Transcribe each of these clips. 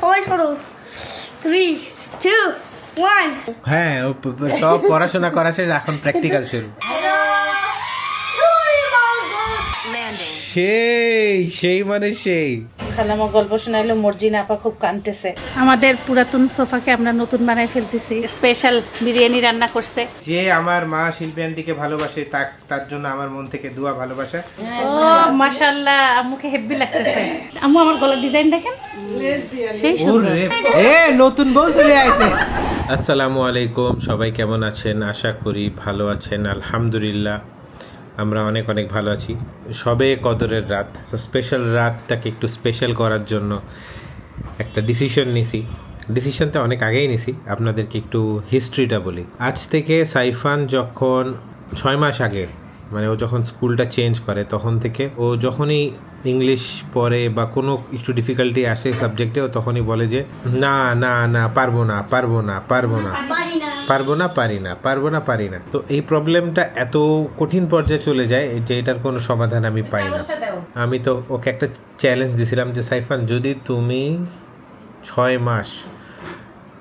সবাই সরো। Three two one হ্যাঁ সব পড়াশোনা করা শেষ এখন প্র্যাকটিক্যাল শুরু। সেই সেই মানে সেই। খালামা গল্প শোনাইলো মর্জিনা আপা খুব কানতেছে। আমাদের পুরাতন সোফাকে আমরা নতুন বানাই ফেলতেছি। স্পেশাল বিরিয়ানি রান্না করছে। যে আমার মা শিল্পী আন্টিকে ভালোবাসে তার জন্য আমার মন থেকে দোয়া ভালোবাসা। ও মাশাআল্লাহ আম্মুকে হেভি লাগতেছে। আম্মু আমার গলার ডিজাইন দেখেন। সেই সুন্দর। এ নতুন বউ চলে আসে আসসালামু আলাইকুম সবাই কেমন আছেন? আশা করি ভালো আছেন আলহামদুলিল্লাহ। আমরা অনেক অনেক ভালো আছি। সবে কদরের রাত স্পেশাল রাতটাকে একটু স্পেশাল করার জন্য একটা ডিসিশন নিছি। ডিসিশনটা অনেক আগেই নিছি, আপনাদেরকে একটু হিস্ট্রিটা বলি। আজ থেকে সাইফান যখন ছয় মাস আগে মানে ও যখন স্কুলটা চেঞ্জ করে তখন থেকে ও যখনই ইংলিশ পড়ে বা কোনো একটু ডিফিকাল্টি আসে সাবজেক্টে ও তখনই বলে যে না না না পারব না পারব না পারব না। পারব না পারি না পারব না পারি না। তো এই প্রবলেমটা এত কঠিন পর্যায়ে চলে যায় যে এটার কোনো সমাধান আমি পাই না। আমি তো ওকে একটা চ্যালেঞ্জ দিছিলাম যে সাইফান যদি তুমি ছয় মাস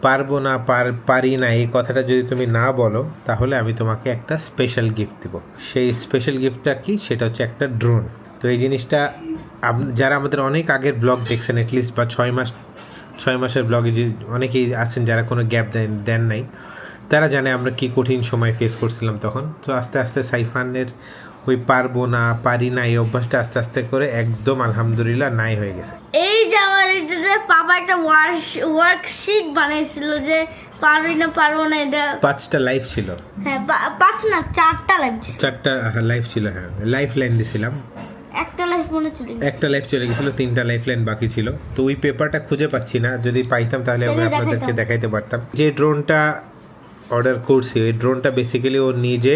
পারব না, পার, পারি না, এই কথাটা যদি তুমি না বলো, তাহলে আমি তোমাকে একটা স্পেশাল গিফট দেব। সেই স্পেশাল গিফটটা কি? সেটা হচ্ছে একটা ড্রোন তো এই জিনিসটা যারা আমাদের অনেক আগের ব্লগ দেখছেন অ্যাটলিস্ট বা ছয় মাস, ছয় মাসের ব্লগে যে অনেকেই আছেন যারা কোনো গ্যাপ দেন দেন নাই, তারা জানে আমরা কি কঠিন সময় ফেস করছিলাম তখন। তো আস্তে আস্তে সাইফানের ওই পারব না পারি না এই অভ্যাসটা আস্তে আস্তে করে একদম আলহামদুলিল্লাহ নাই হয়ে গেছে। এই যে আমার এটাতে পাপা একটা ওয়ার্কশিট বানিয়েছিল যে পারবি না পারব না এটা পাঁচটা লাইফ ছিল। হ্যাঁ পাঁচ না চারটা লাইফ চারটা লাইফ ছিল হ্যাঁ। লাইফ লাইন দিছিলাম। একটা লাইফ মনে চলে গেছে। একটা লাইফ চলে গেছিল তিনটা লাইফ লাইন বাকি ছিল। তো ওই পেপারটা খুঁজে পাচ্ছি না যদি পাইতাম তাহলে আমি আপনাদেরকে দেখাইতে পারতাম। যে ড্রোনটা অর্ডার করছি ওই ড্রোনটা বেসিক্যালি ও নিজে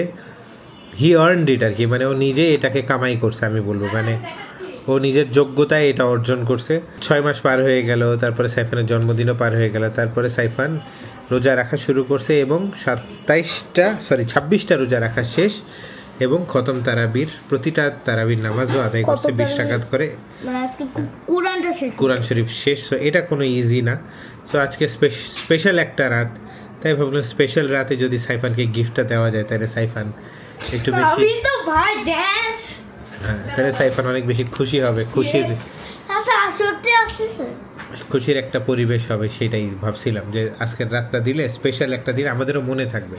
হি আর্ন ইট আর কি মানে ও নিজে এটাকে কামাই করছে আমি বলব। মানে ও নিজের যোগ্যতায় এটা অর্জন করছে। ছয় মাস পার হয়ে গেল তারপরে সাইফানের জন্মদিনও পার হয়ে গেল তারপরে সাইফান রোজা রাখা শুরু করছে এবং সাতাইশটা সরি ছাব্বিশটা রোজা রাখা শেষ এবং খতম তারাবির প্রতিটা তারাবির নামাজও আদায় করছে বিশ টাকাত করে। মানে কোরআন শরীফ শেষ সো এটা কোনো ইজি না। সো আজকে স্পেশাল একটা রাত। তাই ভাবলাম স্পেশাল রাতে যদি সাইফানকে গিফটটা দেওয়া যায় তাহলে সাইফান একটু বেশি। আমি তো ভাই ড্যান্স তাহলে সাইফান অনেক বেশি খুশি হবে খুশির আচ্ছা সত্যি আসতেছে? খুশির একটা পরিবেশ হবে সেটাই ভাবছিলাম যে আজকের রাতটা দিলে স্পেশাল একটা দিন আমাদেরও মনে থাকবে।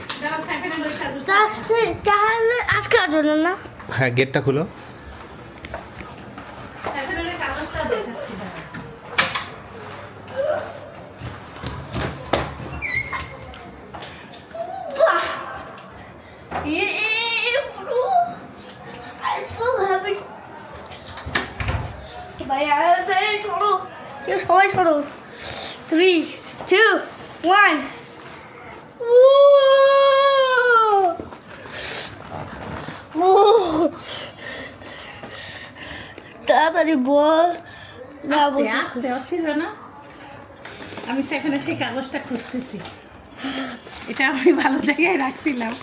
তাহলে আজকে আসবে না? হ্যাঁ গেটটা খুলো Yeah, bro. I'm so happy. ভাইয়া তাই সরো কেউ সবাই সরো থ্রি টু ওয়ান তাড়াতাড়ি বল না অস্থির হয় না। আমি সেখানে সেই কাগজটা খুঁজতেছি। এটা আমি ভালো জায়গায় রাখছিলাম।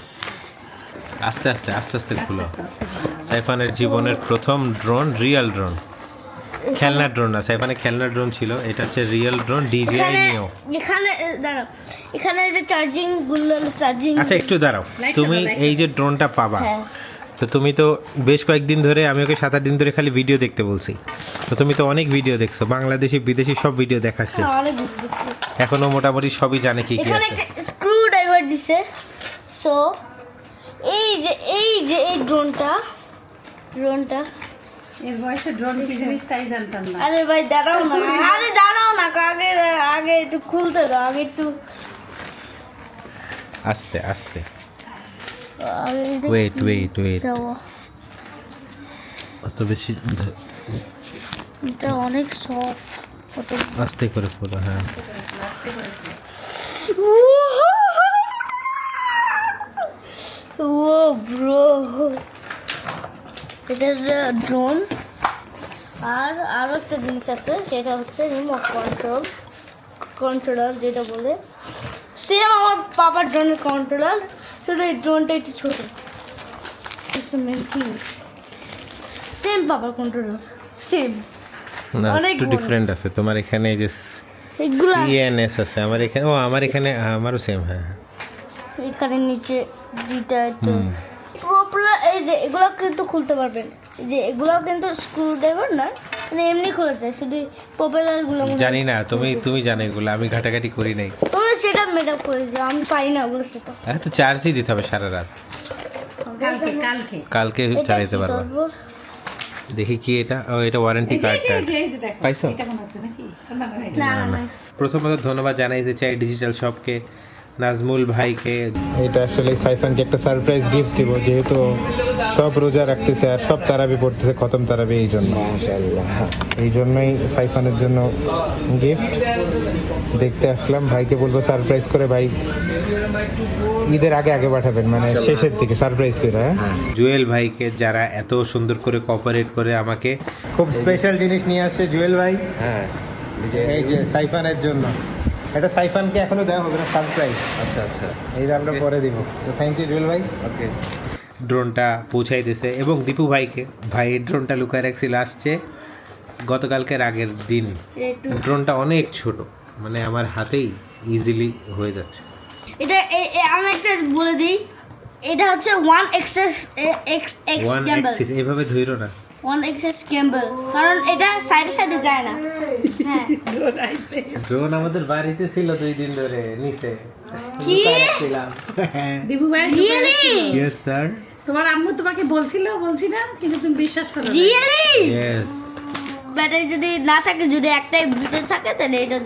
আস্তে আস্তে আস্তে আস্তে খুলো। সাইফানের জীবনের প্রথম ড্রোন রিয়েল ড্রোন। খেলনা ড্রোন না সাইফানের খেলনা ড্রোন ছিল। এটা হচ্ছে রিয়েল ড্রোন ডিজিআই নিও এখানে দাঁড়াও। এখানে যে চার্জিংগুলো চার্জিং আচ্ছা একটু দাঁড়াও। তুমি এই যে ড্রোনটা পাবা। হ্যাঁ। তো তুমি তো বেশ কয়েকদিন ধরে আমি ওকে সাত আট দিন ধরে খালি ভিডিও দেখতে বলছি। তো তুমি তো অনেক ভিডিও দেখছ বাংলাদেশি বিদেশি সব ভিডিও দেখা শেষ। হ্যাঁ। এখনও মোটামুটি সবই জানে কি কি আছে। স্ক্রু ড্রাইভার দিছে। সো এই যে এই যে এই ড্রোনটা ড্রোনটা এর বয়সে ড্রোন কি জিনিস তাই জানতাম না। আরে ভাই দাঁড়াও না। আরে দাঁড়াও না আগে আগে একটু খুলতে দাও আগে একটু আস্তে আস্তে। Wait wait wait. অত বেশি এটা অনেক সফট কত আস্তে করে খোলো হ্যাঁ। ও ব্রো এটা ড্রোন আর আরও একটা জিনিস আছে যেটা হচ্ছে রিমোট কন্ট্রোল কন্ট্রোলার যেটা বলে। সেম আমার পাপার ড্রোনের কন্ট্রোলার শুধু এই ড্রোনটা একটু ছোট একটু মেন থিং সেম পাপার কন্ট্রোলার সেম না একটু। ডিফারেন্ট আছে। তোমার এখানে যে সিএনএস আছে। আমার এখানে ও আমার এখানে আমারও সেম হ্যাঁ। এখানে নিচে দুইটা একটু প্রপার এই যে এগুলো কিন্তু খুলতে পারবেন। যে এগুলো কিন্তু স্ক্রু ড্রাইভার না মানে এমনি খোলা যায়। শুধু প্রপেলারগুলো জানি না। তুমি তুমি জানো এগুলো। আমি ঘাটাঘাটি করি নাই। সেটা মেক করে দিও আমি পাই না ওগুলো সেটা হ্যাঁ তো চার্জই দিতে হবে সারা রাত। কালকে কালকে। কালকে চালাইতে পারব। দেখি কি এটা ও এটা ওয়ারেন্টি কার্ডটা পাইছো? এটা হচ্ছে নাকি? না, না, এটা- না না। না। প্রথমত ধন্যবাদ জানাইতে চাই ডিজিটাল শপকে নাজমুল ভাইকে। এটা আসলে সাইফানকে একটা সারপ্রাইজ গিফট দিব যেহেতু সব রোজা রাখতেছে আর সব তারাবি পড়তেছে খতম তারাবি এই জন্য। এই জন্যই সাইফানের জন্য গিফট দেখতে আসলাম। ভাইকে বলব সারপ্রাইজ করে ভাই। ঈদের আগে আগে পাঠাবেন মানে শেষের দিকে সারপ্রাইজ করে হ্যাঁ? জুয়েল ভাইকে যারা এত সুন্দর করে কোঅপারেট করে আমাকে খুব স্পেশাল জিনিস নিয়ে আসছে জুয়েল ভাই। হ্যাঁ এই যে সাইফানের জন্য। এটা সাইফানকে এখনও দেওয়া হবে না সারপ্রাইজ আচ্ছা আচ্ছা। এইটা আমরা পরে দিব। তো থ্যাংক ইউ জুয়েল ভাই। ওকে ড্রোনটা পৌঁছাই দিছে এবং দীপু ভাইকে। ভাই এই ড্রোনটা লুকায় রাখছিল আসছে গতকালকের আগের দিন। ড্রোনটা অনেক ছোট। মানে আমার হাতেই ইজিলি হয়ে যাচ্ছে। এটা আমি একটা বলে দিই। এটা হচ্ছে ওয়ান এক্সেস এক্স এক্স ক্যাম্বেল এইভাবে ধইরো না। ওয়ান এক্সেস ক্যাম্বেল কারণ এটা সাইডে সাইডে যায় না। হ্যাঁ। ড্রোন। আমাদের বাড়িতে ছিল দুই দিন ধরে নিচে। কি? ছিলাম দিবু ভাই রিয়েলি ইয়েস স্যার তোমার আম্মু তোমাকে বলছিল বলছি না কিন্তু তুমি বিশ্বাস করো রিয়েলি ইয়েস ব্যাটারি যদি না থাকে যদি একটাই ভিতরে থাকে তাহলে এটা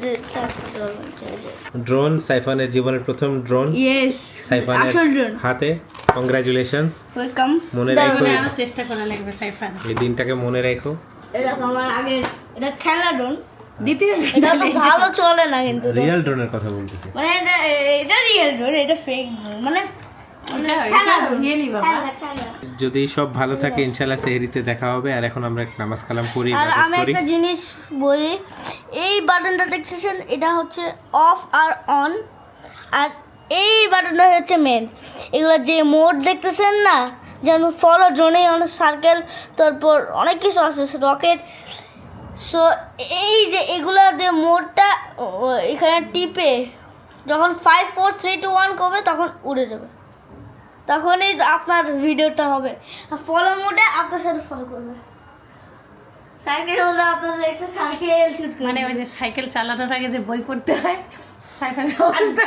ড্রোন সাইফানের জীবনের প্রথম ড্রোন। ইয়েস সাইফানের হাতে। কংগ্রাচুলেশনস ওয়েলকাম মনে রাখো। চেষ্টা করা লাগবে সাইফান। এই দিনটাকে মনে রাখো। এটা আমার আগে এটা খেলা ড্রোন। দ্বিতীয় এটা তো ভালো চলে না কিন্তু রিয়েল ড্রোনের কথা বলতেছি। মানে এটা এটা রিয়েল ড্রোন এটা ফেক ড্রোন। মানে যদি সব ভালো থাকে ইনশাল্লাহ সেহরিতে দেখা হবে। আর এখন আমরা নামাজ কালাম করি আর আমি একটা জিনিস বলি এই বাটনটা দেখতেছেন? এটা হচ্ছে অফ আর অন। আর এই বাটনটা হচ্ছে মেন এগুলো যে মোড দেখতেছেন না যেমন ফলো ড্রোনে অনেক সার্কেল তারপর অনেক কিছু আছে রকেট সো এই যে এগুলো যে মোডটা এখানে টিপে যখন five four three two one করবে তখন উড়ে যাবে। তখনই আপনার ভিডিওটা হবে। আর ফলো মোডে আপনার সাথে ফলো করবে। সাইকেল হলে আপনাদের একটা সাইকেল শুট মানে ওই যে সাইকেল চালানোর আগে যে বই পড়তে হয় অবস্থা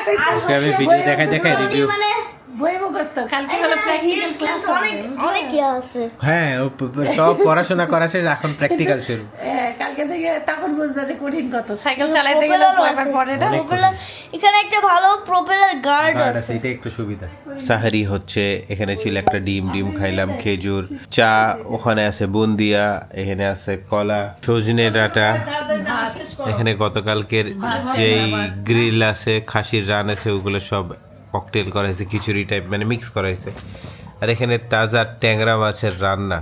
আমি ভিডিও দেখাই দেখাই রিভিউ মানে বই মুখস্থ কালকে হলো প্র্যাকটিক্যাল ক্লাস অনেক অনেক আছে হ্যাঁ সব পড়াশোনা করা শেষ এখন প্র্যাকটিক্যাল শুরু। কালকে থেকে তখন বুঝবে যে কঠিন কত। সাইকেল চালাইতে গেলে Propeller পড়ে না? এখানে একটা ভালো প্রপেলার গার্ড গার্ড আছে আছে। এটা একটু সুবিধা। সাহারি হচ্ছে এখানে ছিল একটা ডিম ডিম খাইলাম খেজুর চা ওখানে আছে বুন্দিয়া এখানে আছে কলা সজনে ডাটা। এখানে গতকালকের যেই গ্রিল আছে খাসির রান আছে ওগুলো সব ককটেল করা হয়েছে খিচুড়ি টাইপ মানে মিক্স করা হয়েছে আর এখানে তাজা ট্যাংরা মাছের রান্না।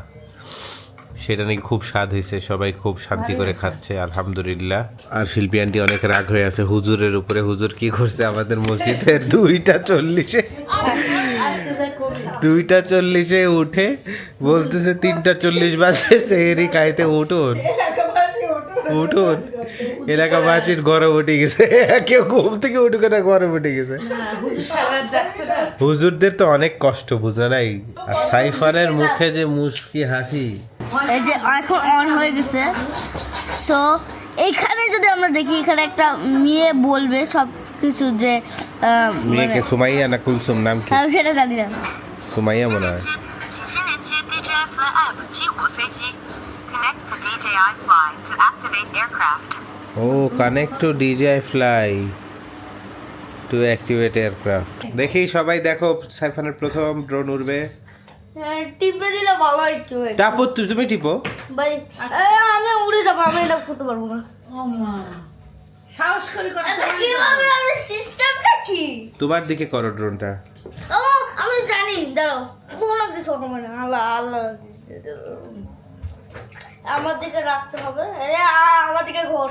সেটা নাকি খুব স্বাদ হয়েছে সবাই খুব শান্তি করে খাচ্ছে আলহামদুলিল্লাহ। আর শিল্পী আন্টি অনেক রাগ হয়ে আছে হুজুরের উপরে। হুজুর কি করছে আমাদের মসজিদে? দুইটা চল্লিশে। দুইটা চল্লিশে উঠে বলতেছে তিনটা চল্লিশ বাজে সেহেরি খাইতে উঠুন। উঠুন এলাকাবাসীর গরম উঠে গেছে কেউ ঘুম থেকে উঠুকে না গরম উঠে গেছে হুজুরদের তো অনেক কষ্ট বুঝো নাই আর সাইফানের মুখে যে মুস্কি হাসি এই যে এখন অন হয়ে গেছে সো এইখানে যদি আমরা দেখি এখানে একটা মেয়ে বলবে সব কিছু যে মেয়েকে মানে- সুমাইয়া না কুলসুম নাম কি সেটা জানি না সুমাইয়া মনে হয়，connect to DJI Fly to activate aircraft。ও connect to DJI fly to activate aircraft দেখি সবাই দেখো সাইফানের প্রথম ড্রোন উড়বে। হ্যাঁ, টিপে দিলে ভালো হয় একটু টাপো তুমি টিপো। ভাই আমি উড়ে যাব আমি এটা করতে পারব না। সাহস করে করে আচ্ছা, কীভাবে আমি সিস্টেমটা কি? তোমার দিকে করো ড্রোনটা ও আমি জানি দাঁড়াও কোনো কিছু হবে না আল্লাহ আল্লাহ। আমার দিকে রাখতে হবে। আরে আমার দিকে ঘর।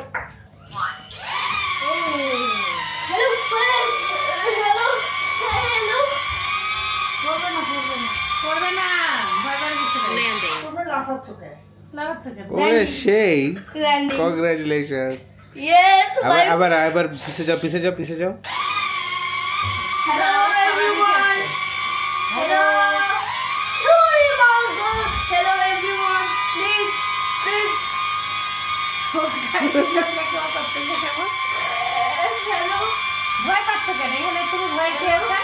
হ্যালো হ্যালো হ্যালো না না। করবে না? ওরে সেই আবার আবার পিছে যাও পিছে যাও পিছে যাও. ভয় পাচ্ছ কেন এখানে তুমি ভয় খেয়েছো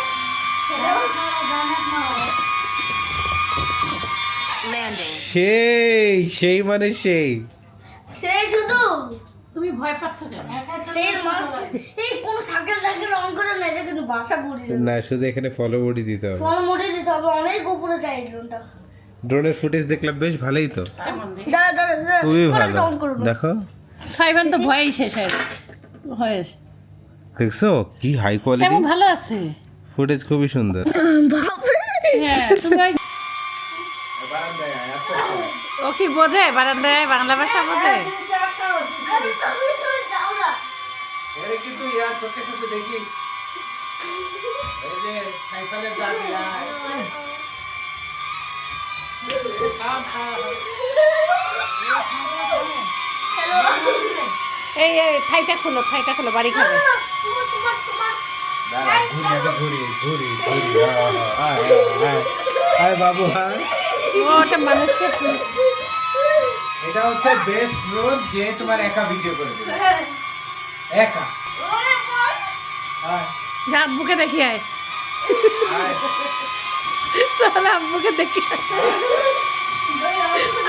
Landing. সেই সেই মানে সেই। সেই শুধু? তুমি ভয় পাচ্ছ কেন? সেই এই কোন সাইকেল সাইকেল অন করে না এটা কিন্তু বাসা পড়ে না শুধু এখানে ফলো বডি দিতে হবে। ফল মোড়ে দিতে হবে অনেক উপরে ড্রোনটা ড্রোনের ফুটেজ দেখলাম বেশ ভালোই তো। খুবই ভালো। দেখো। সাইবান তো ভয়ই শেষ হয়ে হয়েছে দেখছ? কি হাই কোয়ালিটি ভালো আছে। ফুটেজ খুবই সুন্দর। হ্যাঁ তুমি ও কি বোঝে? বারান্দায় বাংলা ভাষা বোঝে? আরে এই এই এই ঠাইটা খুলো ঠাইটা খুলো বাড়ি খাবে তোমার তোমার তোমার ঘুরি ঘুরি ঘুরি আয় আয় আয় বাবু হ্যাঁ। ওটা মানুষকে এটা হচ্ছে বেস্ট রোড যে তোমার একা ভিডিও করে একা। যা আব্বুকে দেখি আয়। আয়। চল আব্বুকে দেখি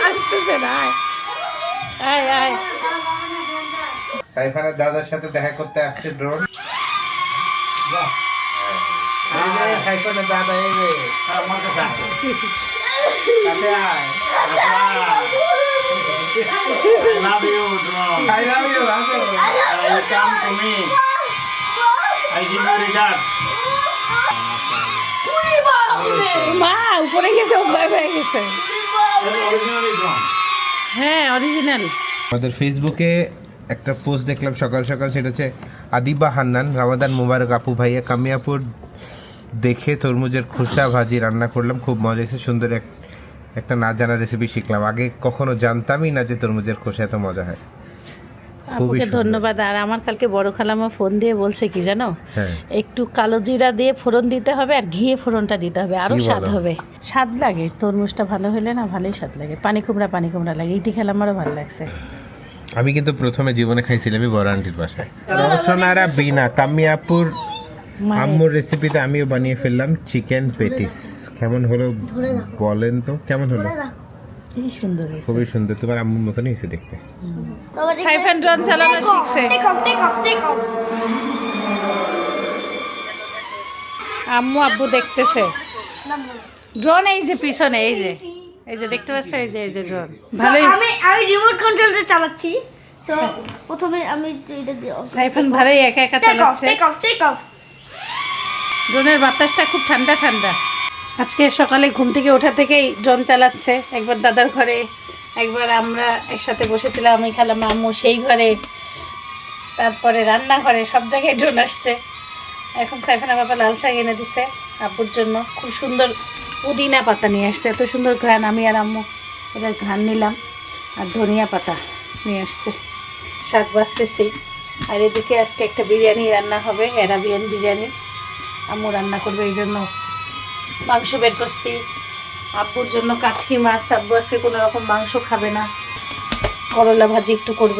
আসতেছে না আয় আয় আয় সাইফানের দাদার সাথে দেখা করতে আসছে ড্রোন সাইফানের দাদা এই যে আমার কাছে আসো। আয় love you, drone. I love you, আসো। Uh, you come to me. I give you regards. মা, উপরে গেছে ভয় গেছে. হ্যাঁ অরিজিনাল আমাদের ফেসবুকে একটা পোস্ট দেখলাম, সকাল সকাল সেটা হচ্ছে আদিবা হান্নান, রামাদান মুবারক, আপু ভাইয়া, কামিয়াপুর দেখে তরমুজের খোসা ভাজি রান্না করলাম, খুব মজা হয়েছে, সুন্দর এক, একটা না জানা রেসিপি শিখলাম। আগে কখনো জানতামই না যে তরমুজের খোসা এত মজা হয়। আপুকে ধন্যবাদ। আর আমার কালকে বড় খালামা ফোন দিয়ে বলছে কি জানো? হ্যাঁ। একটু কালো জিরা দিয়ে ফোড়ন দিতে হবে আর ঘিয়ে ফোড়নটা দিতে হবে। আরও স্বাদ হবে। স্বাদ লাগে। তরমুজটা ভালো হলে না ভালোই স্বাদ লাগে। পানি কুমড়া পানি কুমড়া লাগে। ইটি খেলে আমারও ভালো লাগছে। আমি কিন্তু প্রথমে জীবনে খাইছিলাম বড় আন্টির বাসায়। রসনারা বিনা। কামিয়াপুর আম্মুর রেসিপিতে আমিও বানিয়ে ফেললাম চিকেন পেটিস। কেমন হলো বলেন তো? কেমন হলো। খুবই সুন্দর তোমার আম্মুর মতনই হয়েছে দেখতে। সাইফান ড্রোন চালানো শিখছে। আম্মু আব্বু দেখতেছে। ড্রোন এই যে পিছনে এই যে। এই যে দেখতে পাচ্ছ এই যে এই যে ড্রোন। ভালোই। আমি আমি রিমোট কন্ট্রোলটা চালাচ্ছি। সো প্রথমে আমি এটা দিয়ে সাইফান ভালোই একা একা চালাচ্ছে। টেক অফ টেক অফ ড্রোনের বাতাসটা খুব ঠান্ডা ঠান্ডা। আজকে সকালে ঘুম থেকে ওঠা থেকেই ড্রোন চালাচ্ছে। একবার দাদার ঘরে, একবার আমরা একসাথে বসেছিলাম, আমি খেলাম আম্মু সেই ঘরে, তারপরে রান্নাঘরে সব জায়গায় ড্রোন আসছে। এখন সাইফানা বাবা লাল শাক এনে দিছে আব্বুর জন্য। খুব সুন্দর পুদিনা পাতা নিয়ে আসছে। এত সুন্দর ঘ্রাণ, আমি আর আম্মু এটার ঘ্রাণ নিলাম আর ধনিয়া পাতা নিয়ে আসছে। শাক বাঁচতেছি। আর এদিকে আজকে একটা বিরিয়ানি রান্না হবে অ্যারাবিয়ান বিরিয়ানি। আম্মু রান্না করবে এই জন্য। মাংস বের করছি। আব্বুর জন্য কাচকি মাছ, আব্বু আজকে কোনো রকম মাংস খাবে না। করলা ভাজি একটু করব,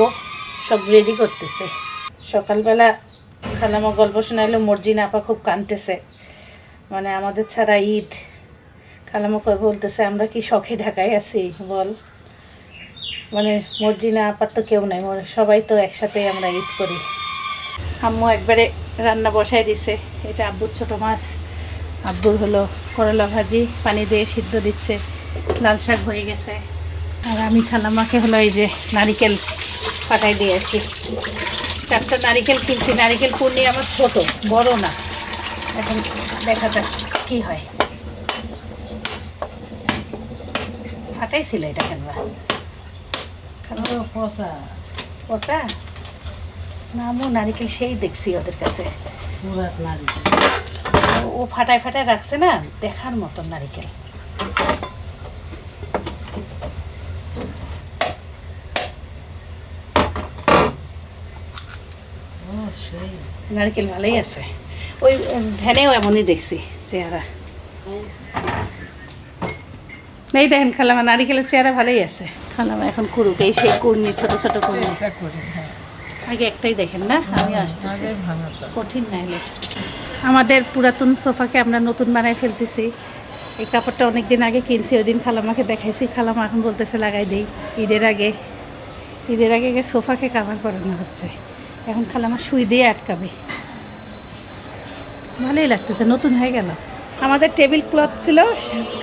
সব রেডি করতেছে। সকালবেলা খালামা গল্প শোনাইলো, মর্জিনা আপা খুব কাঁদতেছে মানে আমাদের ছাড়া ঈদ। খালামা কয়, বলতেছে, আমরা কি শখে ঢাকায় আছি? বল। মানে মর্জিনা আপার তো কেউ নাই সবাই তো একসাথে আমরা ঈদ করি। আম্মু একবারে রান্না বসায় দিছে, এটা আব্বুর ছোটো মাছ। আব্বুর হলো করলা ভাজি পানি দিয়ে সিদ্ধ দিচ্ছে লাল শাক হয়ে গেছে। আর আমি খালামাকে হলো এই যে নারিকেল ফাটাই দিয়ে আসি। চারটা নারিকেল কিনছি নারিকেল পূর্ণি আমার ছোট বড় না। এখন দেখা যাক কী হয়। ফাটাইছিল এটা কেন? পচা? পচা? না আমি নারিকেল সেই দেখছি ওদের কাছে। ও- ও ফাটায় ফাটায় রাখছে না? দেখার মতন নারিকেল। নারকেল ভালোই আছে। ওই ভ্যানেও এমনই দেখছি চেহারা। এই দেখেন খালামা নারিকেলের চেহারা ভালোই আছে। খালামা এখন কুরুক এই সেই কুর্নি ছোট ছোট কুর্নি আগে একটাই দেখেন না? আমি আসতেছি। কঠিন নাইলে। আমাদের পুরাতন সোফাকে আমরা নতুন বানাই ফেলতেছি। এই কাপড়টা অনেক দিন আগে কিনছি, ওই দিন খালামাকে দেখাইছি। খালামা এখন বলতেছে, লাগাই দিই। ঈদের আগে ঈদের আগে সোফাকে কাভার করানো হচ্ছে। এখন খালামা সুই দিয়ে আটকাবে। ভালোই লাগতেছে, নতুন হয়ে গেল। আমাদের টেবিল ক্লথ ছিল,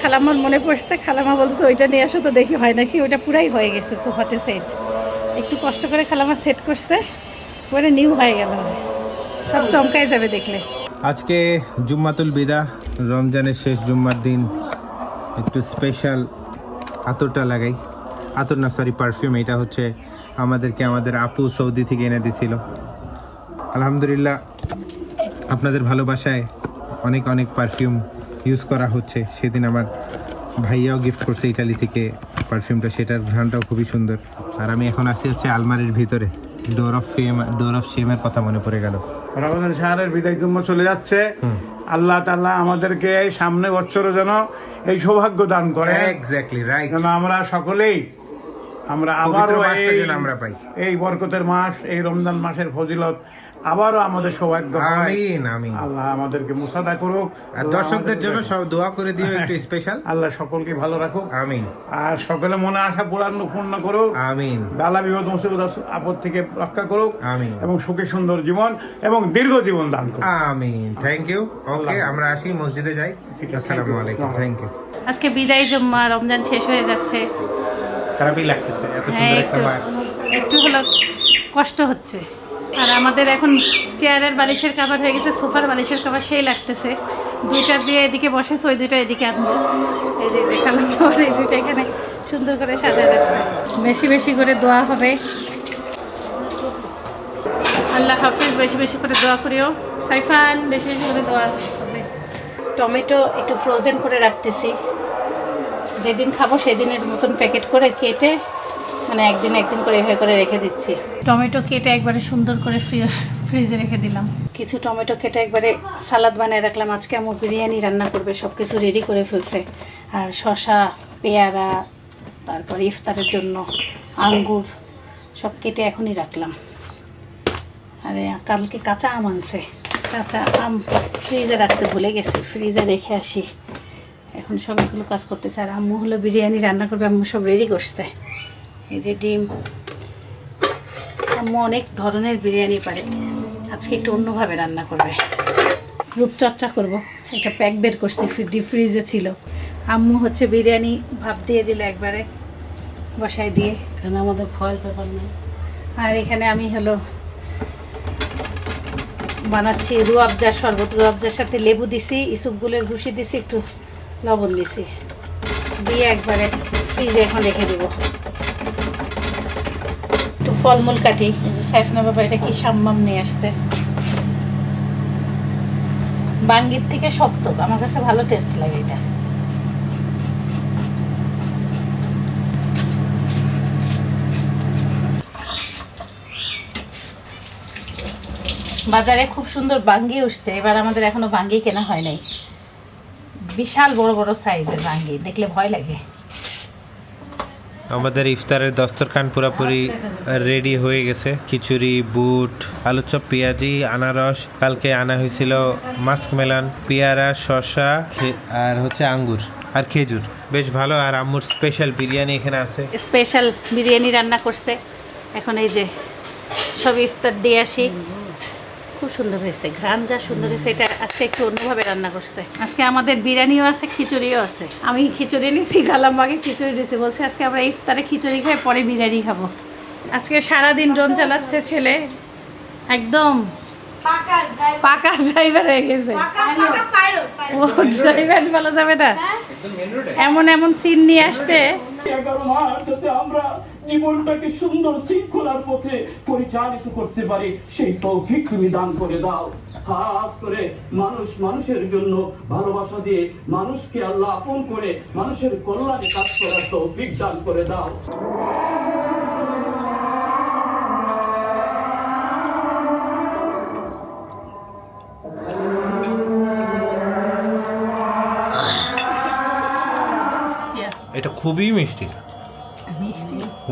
খালামার মনে পড়ছে, খালামা বলতেছে, ওইটা নিয়ে আসো তো দেখি হয় নাকি। ওইটা পুরাই হয়ে গেছে সোফাতে সেট একটু কষ্ট করে খালামা সেট করছে ওটা নিউ হয়ে গেল। সব চমকাই যাবে দেখলে। আজকে জুম্মাতুল বিদা, রমজানের শেষ জুম্মার দিন, একটু স্পেশাল আতরটা লাগাই। আতর না সরি পারফিউম এটা হচ্ছে আমাদেরকে আমাদের আপু সৌদি থেকে এনে দিছিল। আলহামদুলিল্লাহ, আপনাদের ভালোবাসায় অনেক অনেক পারফিউম ইউজ করা হচ্ছে। সেদিন আমার ভাইয়াও গিফট করছে ইটালি থেকে পারফিউমটা সেটার ঘ্রাণটাও খুবই সুন্দর। আর আমি এখন আছি হচ্ছে আলমারির ভিতরে। Door of fame door of শেমের কথা মনে পড়ে গেল। রমজান শাহরের বিদায় চলে যাচ্ছে। আল্লাহ তাআলা আমাদেরকে এই সামনে বছরও যেন এই সৌভাগ্য দান করে। এক্স্যাক্টলি রাইট যেন আমরা সকলেই আমরা আবারও আমরা পাই। এই বরকতের মাস এই রমজান মাসের ফজিলত আবারও আমাদের সৌভাগ্য। আমিন আমিন। আল্লাহ আমাদেরকে মুসাদা করুক। আর দর্শকদের জন্য সব দোয়া করে দিও একটু স্পেশাল আল্লাহ সকলকে ভালো রাখুক। আমিন। আর সকলে মনে আশা পূর্ণ পূর্ণ করুক। আমিন। বালা বিপদ মুসিবত আপদ থেকে রক্ষা করুক। আমিন। এবং সুখী সুন্দর জীবন এবং দীর্ঘ জীবন দান করুক। আমিন। থ্যাংক ইউ ওকে আমরা আসি মসজিদে যাই। আসসালামু আলাইকুম। থ্যাংক ইউ আজকে বিদায় জম্মা রমজান শেষ হয়ে যাচ্ছে। খারাপই লাগতেছে এত হ্যাঁ সুন্দর একটা একটু মাস। একটু হলো কষ্ট হচ্ছে। আর আমাদের এখন চেয়ারের বালিশের কাভার হয়ে গেছে, সোফার বালিশের কাভার সেই লাগতেছে। দুইটা দিয়ে এদিকে বসেছে ওই দুইটা এদিকে আনব। এই যে যে কালাম খাবার এই দুইটা এখানে সুন্দর করে সাজা রাখছে। বেশি বেশি করে দোয়া হবে। আল্লাহ হাফিজ, বেশি বেশি করে দোয়া করিও। সাইফান, বেশি বেশি করে দোয়া হবে। টমেটো একটু ফ্রোজেন করে রাখতেছি। যেদিন খাব সেদিনের মতন প্যাকেট করে কেটে মানে একদিন একদিন করে এভাবে করে রেখে দিচ্ছি। টমেটো কেটে একবারে সুন্দর করে ফ্রিজে রেখে দিলাম। কিছু টমেটো কেটে একবারে সালাদ বানিয়ে রাখলাম। আজকে আমার বিরিয়ানি রান্না করবে সব কিছু রেডি করে ফেলছে। আর শশা পেয়ারা তারপর ইফতারের জন্য আঙ্গুর সব কেটে এখনই রাখলাম। আরে কালকে কাঁচা আম আনছে। কাঁচা আম ফ্রিজে রাখতে ভুলে গেছি। ফ্রিজে রেখে আসি। এখন সব এগুলো কাজ করতেছে। আর আম্মু হলো বিরিয়ানি রান্না করবে আম্মু সব রেডি করছে। এই যে ডিম। আম্মু অনেক ধরনের বিরিয়ানি পারে। আজকে একটু অন্যভাবে রান্না করবে। রূপচর্চা করব। এটা প্যাক বের করছে ডিপ ফ্রিজে ছিল। আম্মু হচ্ছে বিরিয়ানি ভাপ দিয়ে দিলে একবারে বসায় দিয়ে। কারণ আমাদের ফয়েল পেপার নেই। আর এখানে আমি হলো বানাচ্ছি রুয়াবজার শরবত। রুয়াবজার সাথে লেবু দিছি ইসুপগুলের ভুসি দিছি একটু লবণ দিছি। দিয়ে একবারে ফ্রিজে এখন রেখে দেবো। একটু ফলমূল কাটি। যে সাইফনা বাবা, এটা কি সাম্মাম নিয়ে আসছে? বাঙ্গির থেকে শক্ত, আমার কাছে ভালো টেস্ট লাগে এটা। বাজারে খুব সুন্দর বাঙ্গি উঠছে, এবার আমাদের এখনও বাঙ্গি কেনা হয় নাই। বিশাল বড় বড় সাইজের বাঙ্গি, দেখলে ভয় লাগে। আমাদের ইফতারের দস্তরখান পুরোপুরি রেডি হয়ে গেছে। খিচুড়ি, বুট, আলু চপ, পেঁয়াজি, আনারস। কালকে আনা হয়েছিল মাস্ক মেলান, পেয়ারা খে- আর হচ্ছে আঙ্গুর আর খেজুর। বেশ ভালো। আর আম্মুর স্পেশাল বিরিয়ানি এখানে আছে। স্পেশাল বিরিয়ানি রান্না করছে। এখন এই যে সব ইফতার দিয়ে আসি। খুব সুন্দর হয়েছে। ঘ্রাণ যা সুন্দর হয়েছে এটা আজকে একটু অন্যভাবে রান্না করছে। আজকে আমাদের বিরিয়ানিও আছে খিচুড়িও আছে। আমি খিচুড়ি নিয়েছি গালাম আগে খিচুড়ি দিয়েছি বলছে আজকে আমরা ইফতারে খিচুড়ি খাই পরে বিরিয়ানি খাব। আজকে সারাদিন ড্রোন চালাচ্ছে ছেলে। একদম পাকা ড্রাইভার হয়ে গেছে। ও ড্রাইভার বলা যাবে না। এমন এমন সিন নিয়ে আসছে। আমরা জীবনটাকে সুন্দর শৃঙ্খলার পথে পরিচালিত করতে পারি, সেই তৌফিক তুমি দান করে দাও। খাস করে মানুষ মানুষের জন্য ভালোবাসা দিয়ে মানুষকে আল্লাহ আপন করে মানুষের কল্যাণে কাজ করার তৌফিক দান করে দাও। এটা খুবই মিষ্টি।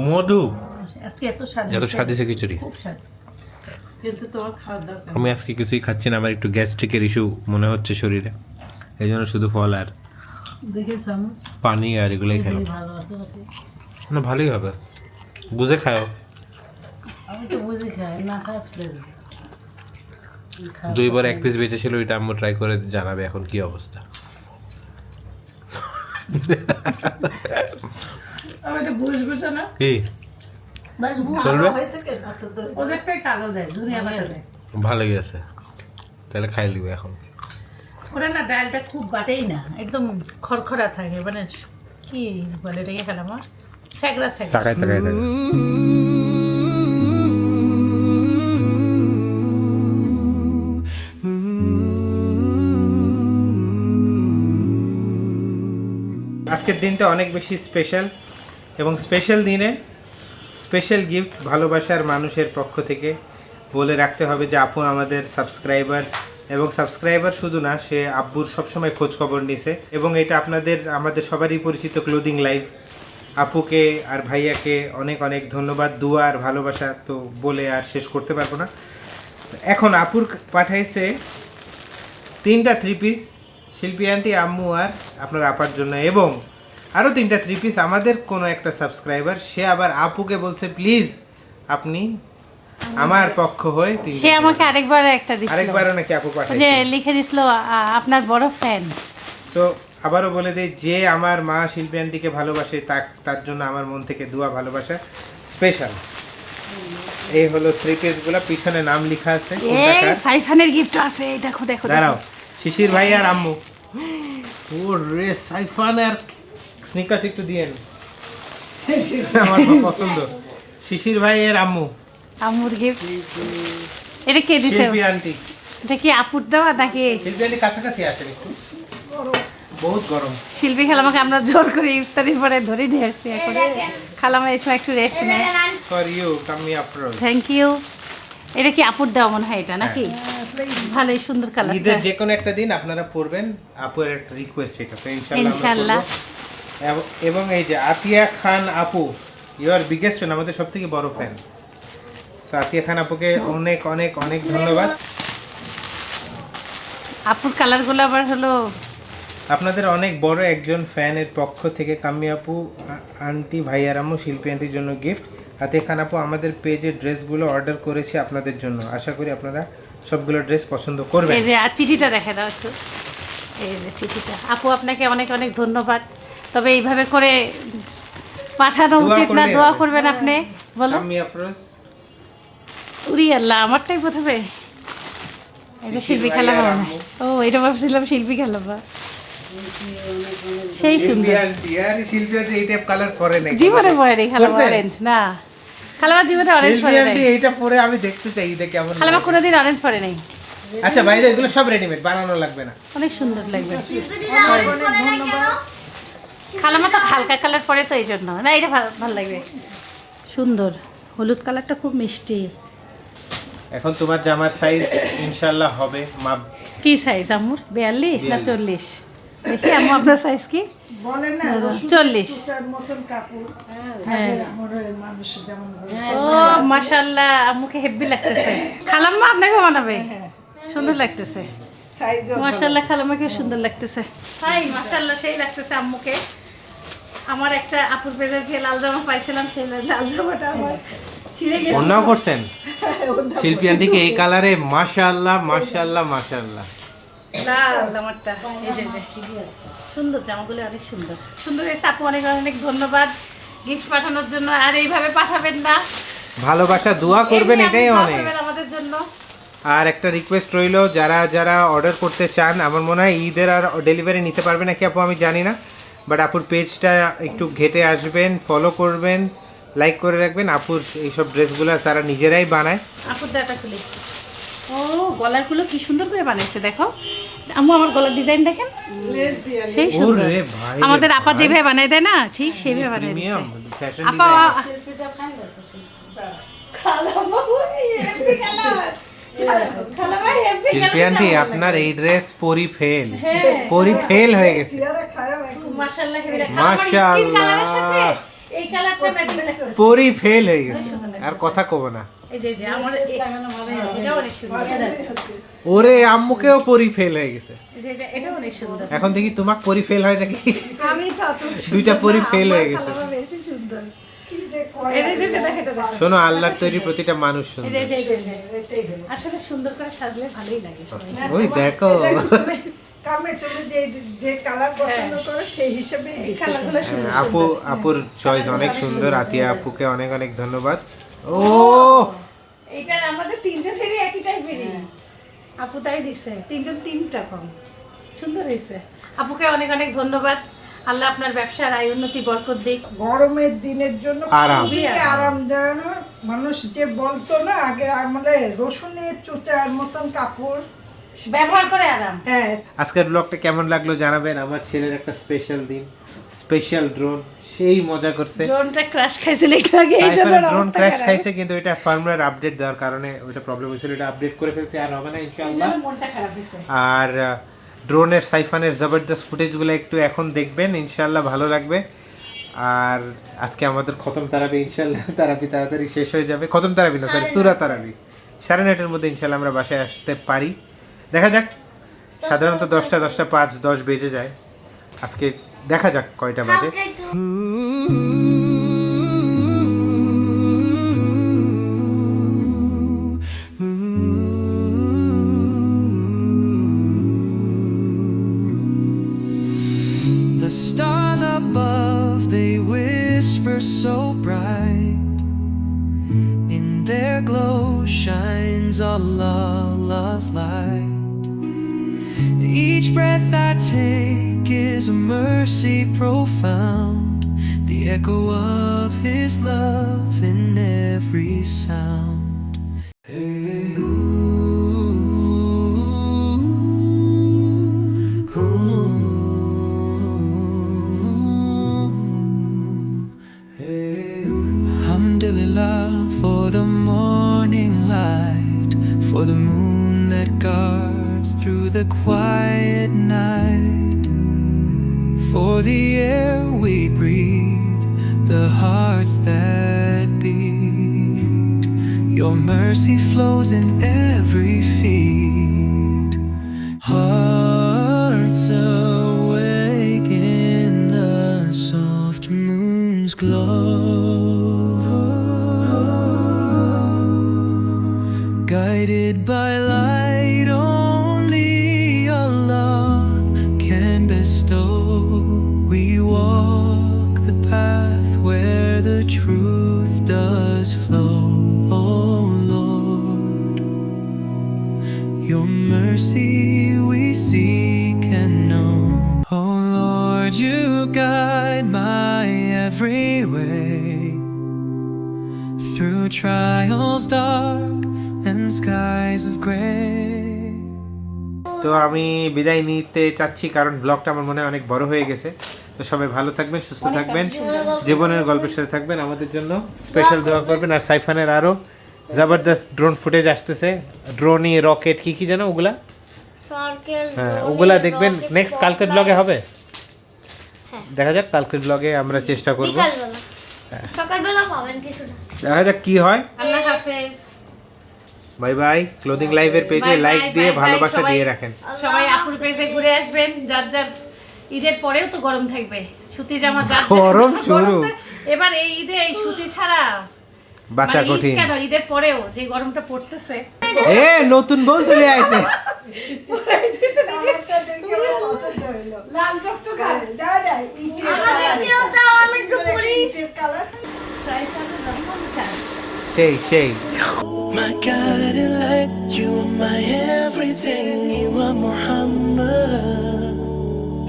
মধু আজকে এত স্বাদ এত স্বাদ দিছে খিচুড়ি? খুব স্বাদ। কিন্তু তোমার খাওয়ার দরকার আমি আজকে কিছুই খাচ্ছি না আমার একটু গ্যাস্ট্রিকের ইস্যু মনে হচ্ছে শরীরে। এই জন্য শুধু ফল আর পানি আর এগুলোই খেলাম। না ভালোই হবে। বুঝে খাও। আমি তো বুঝি খাই না খাই ফেলে দিই। খাও। দুইবার এক পিস বেঁচেছিল ওইটা আম্মু ট্রাই করে জানাবে এখন কি অবস্থা। আমার এটা বুঝ বুঝো না? কি? চলবে? ওদেরটাই কালো দেয় ধনিয়া পাতা দেয়। ভালোই আছে তাহলে খাই লিবে এখন। ওরা না ডালটা খুব বাটেই না একদম খড়খড়া থাকে মানে কি বলে এটাকে খেলাম তাকায় তাকায় আজকের দিনটা অনেক বেশি স্পেশাল এবং স্পেশাল দিনে স্পেশাল গিফট ভালোবাসার মানুষের পক্ষ থেকে বলে রাখতে হবে যে, আপু আমাদের সাবস্ক্রাইবার এবং সাবস্ক্রাইবার শুধু না, সে আব্বুর সবসময় খোঁজ খবর নিছে এবং এটা আপনাদের, আমাদের সবারই পরিচিত ক্লোদিং লাইভ আপুকে আর ভাইয়াকে অনেক অনেক ধন্যবাদ, দুয়া আর ভালোবাসা তো বলে আর শেষ করতে পারব না। এখন আপুর পাঠাইছে তিনটা থ্রি পিস শিল্পী আন্টি আম্মু আর আপনার আপার জন্য এবং আরও তিনটা থ্রি পিস আমাদের কোনো একটা সাবস্ক্রাইবার সে আবার আপুকে বলছে প্লিজ আপনি আমার পক্ষ হয়ে সে আমাকে আরেকবার একটা দিছিল। আরেকবারও নাকি আপু যে লিখে দিছিল আপনার বড় ফ্যান তো আবারও বলে দেই যে আমার মা শিল্পী আন্টিকে ভালোবাসে তার জন্য আমার মন থেকে দোয়া ভালোবাসা স্পেশাল এই হলো থ্রি পিসগুলো পিছনে নাম লেখা আছে এই সাইফানের গিফট আছে দেখো দেখো দাঁড়াও শিশির ভাই আর আম্মু। ও রে সাইফান আর স্নিকার্স একটু দিয়েন আমার খুব পছন্দ। শিশির ভাই আর আম্মু। আমুর গিফট এটা কে দিছে? শিল্পী আন্টি এটা কি আপুর দেওয়া নাকি? শিল্পী আন্টি কাছাকাছি আছেন একটু। বহুত গরম। শিল্পী খালামাকে আমরা জোর করে ইফতারির পরে ধরে নিয়ে আসছি এখন। খালামা এই সময় একটু রেস্ট নেয়। ফর ইউ কামি আফরোজ থ্যাংক ইউ এটা কি আপুর দেওয়া মনে হয় এটা নাকি? ভালোই সুন্দর কালার ঈদের যে কোনো একটা দিন আপনারা পড়বেন আপুর একটা রিকোয়েস্ট এটা। তো ইনশাআল্লাহ ইনশাআল্লাহ। এবং- এই যে আতিয়া খান আপু ইউর বিগেস্ট ফ্যান আমাদের সব থেকে বড় ফ্যান আতিয়া খান আপুকে অনেক অনেক অনেক ধন্যবাদ। আপুর কালারগুলো আবার হলো আপনাদের অনেক বড় একজন ফ্যানের পক্ষ থেকে কাম্মি আপু আন্টি ভাইয়ারামু শিল্পী আন্টির জন্য গিফট আতিয়া খান আপু আমাদের পেজে ড্রেসগুলো অর্ডার করেছি আপনাদের জন্য। আশা করি আপনারা সবগুলো ড্রেস পছন্দ করবেন। এই যে আর চিঠিটা দেখে দাও একটু। এই যে চিঠিটা। আপু আপনাকে অনেক অনেক ধন্যবাদ। তবে এইভাবে করে পাঠানো দোয়া উচিত না দোয়া করবেন আপনি। বলো। উরি আল্লাহ আমারটাই প্রথমে এটা শিল্পী খেলা হবে। ও এটা ভাবছিলাম শিল্পী খেলা বা। সেই সুন্দর। শিল্পী এই টাইপ কালার পরে নাকি? জীবনে পরে খালামা অরেঞ্জ না। খালামা জীবনে অরেঞ্জ পরে নেই। এইটা পরে আমি দেখতে চাই ঈদে কেমন খালামা। কোনোদিন অরেঞ্জ পরে নেই। আচ্ছা ভাই এগুলো সব রেডিমেড বানানো লাগবে না। অনেক সুন্দর লাগবে। খালামা তো হালকা কালার পরে তো এই জন্য না এটা ভালো লাগবে। সুন্দর। হলুদ কালারটা খুব মিষ্টি। এখন তোমার জামার সাইজ ইনশাআল্লাহ হবে মাপ কি সাইজ আমুর বিয়াল্লিশ না চল্লিশ? দেখি আমু আপনার সাইজ কি? বলে না চল্লিশ। হ্যাঁ। যেমন বলে। ও মাশাল্লাহ আম্মুকে হেব্বি লাগতেছে। খালাম্মা আপনাকে বানাবে সুন্দর লাগতেছে। মাশাল্লাহ খালাম্মাকে সুন্দর লাগতেছে। হাই মাশাল্লাহ সেই লাগতেছে আম্মুকে। আমার একটা আপুর পেজের থেকে লাল জামা পাইছিলাম সেই লাল জামাটা আমার ছিঁড়ে গেছে। অন্যাও করছেন? শিল্পী আন্টিকে এই কালারে মাশাআল্লাহ মাশাআল্লাহ মাশাআল্লাহ। লাল আমারটা এই যে যে। সুন্দর জামাগুলো অনেক সুন্দর। সুন্দর হয়েছে আপু অনেক অনেক ধন্যবাদ গিফট পাঠানোর জন্য। আর এইভাবে পাঠাবেন না। ভালোবাসা দোয়া করবেন এটাই অনেক। আমাদের জন্য। আর একটা রিকোয়েস্ট রইল যারা যারা অর্ডার করতে চান আমার মনে হয় ঈদের আর ডেলিভারি নিতে পারবে নাকি আপু আমি জানি না। বাট আপুর পেজটা একটু ঘেটে আসবেন ফলো করবেন লাইক করে রাখবেন। আপুর এইসব ড্রেসগুলো তারা নিজেরাই বানায়। আপুর দাটা খুলে ও গলারগুলো কি সুন্দর করে বানাইছে দেখো। আম্মু আমার গলার ডিজাইন দেখেন? সেই সুন্দর। আমাদের আপা যেভাবে বানাই দেয় না ঠিক সেইভাবে বানাই দিয়েছে। আপা শিল্পী আন্টি আপনার এই ড্রেস পরি ফেল পরি ফেল হয়ে গেছে। মাশাআল্লাহ। এই কালারটা পরি ফেল হয়ে গেছে। আর কথা কব না। এই যে এই যে আমার এই- এটাও অনেক সুন্দর। ওরে আম্মুকেও পরি ফেল হয়ে গেছে। এই যে এটা- এটাও অনেক সুন্দর। এখন দেখি তোমাক পরি ফেল হয় নাকি? আমি তো দুইটা পরি ফেল হয়ে গেছে। এটা। শোনো আল্লাহর তৈরি প্রতিটা মানুষ সুন্দর। আসলে সুন্দর করে সাজলে ভালোই লাগে ওই দেখো। যে যে কালার পছন্দ করো সেই হিসেবেই এই দিছে কালারগুলো সুন্দর হ্যাঁ, আপু আপুর চয়েস অনেক সুন্দর। আতিয়া আপুকে অনেক অনেক ধন্যবাদ। ও! এইটার আমাদের তিনজনেরই একই টাইপেরই আপু তাই দিছে। তিনজন তিনটা কম। সুন্দর হয়েছে আপুকে অনেক অনেক ধন্যবাদ। আল্লাহ আপনার ব্যবসার আয় উন্নতি বরকত দিক। গরমের দিনের জন্য খুবই আরামদায়ক মানুষ যে বলতো না আগে আমাদের রসুনের চোচার মতন কাপড়। ব্যবহার করে আরাম। হ্যাঁ। আজকের ব্লগটা কেমন লাগল জানাবেন? আমার ছেলের একটা স্পেশাল দিন স্পেশাল ড্রোন সেই মজা করছে। ড্রোনটা ক্রাশ খাইছিল একটু আগে এই জন্য ড্রোন ক্র্যাশ খাইছে কিন্তু এটা ফার্মওয়্যার আপডেট দেওয়ার কারণে ওটা প্রবলেম হয়েছিল এটা আপডেট করে ফেলছে আর হবে না ইনশাআল্লাহ। মনটা খারাপ হয়েছে। আর ড্রোনের সাইফানের জবরদস্ত ফুটেজগুলো একটু এখন দেখবেন ইনশাল্লাহ ভালো লাগবে। আর আজকে আমাদের খতম তারাবি ইনশাল্লাহ তারাবি তাড়াতাড়ি শেষ হয়ে যাবে। খতম তারাবি না সরি সুরা তারাবি। সাড়ে নয়টার মধ্যে ইনশাল্লাহ আমরা বাসায় আসতে পারি। দেখা যাক সাধারণত দশটা। দশটা পাঁচ দশ বেজে যায়। আজকে দেখা যাক কয়টা বাজে। Bright. In their glow shines Allah's light. Each breath I take is a mercy profound. The echo of His love in every sound. Hey, the quiet night, for the air we breathe, the hearts that beat. Your mercy flows in every feet. Hearts awake in the soft moon's glow. Guided by light, trials dark and skies of gray. তো আমি বিদায় নিতে চাচ্ছি কারণ ব্লগটা আমার মনে হয় অনেক বড় হয়ে গেছে। তো সবাই ভালো থাকবেন সুস্থ থাকবেন। জীবনের গল্পের সাথে থাকবেন। আমাদের জন্য স্পেশাল দোয়া করবেন। আর সাইফানের আরও জবরদস্ত ড্রোন ফুটেজ আসতেছে। ড্রোনই রকেট কি কি জানো ওগুলা? হ্যাঁ ওগুলা দেখবেন। নেক্সট কালকের ব্লগে হবে। দেখা যাক কালকের ব্লগে আমরা চেষ্টা করব। সকালবেলা পাবেন কিছুটা। দেখা যাক কি হয়। আল্লাহ হাফেজ। বাই বাই ক্লোদিং লাইভের পেজে Bye bye, লাইক দিয়ে ভালোবাসা সবাই- দিয়ে রাখেন। সবাই আপুর পেজে ঘুরে আসবেন যার যার ঈদের পরেও তো গরম থাকবে। সুতি জামা যার গরম শুরু। এবার এই ঈদে এই সুতি ছাড়া বাঁচা মানে কঠিন। কেন? ঈদের পরেও যে গরমটা পড়তেছে। এ নতুন বউ চলে আইছে। লাল চকচকা। দাও, আমি তো পরি। Colour সেই সেই My guiding light, you are my everything, you are Muhammad.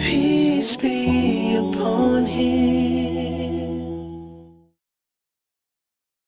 Peace be upon him.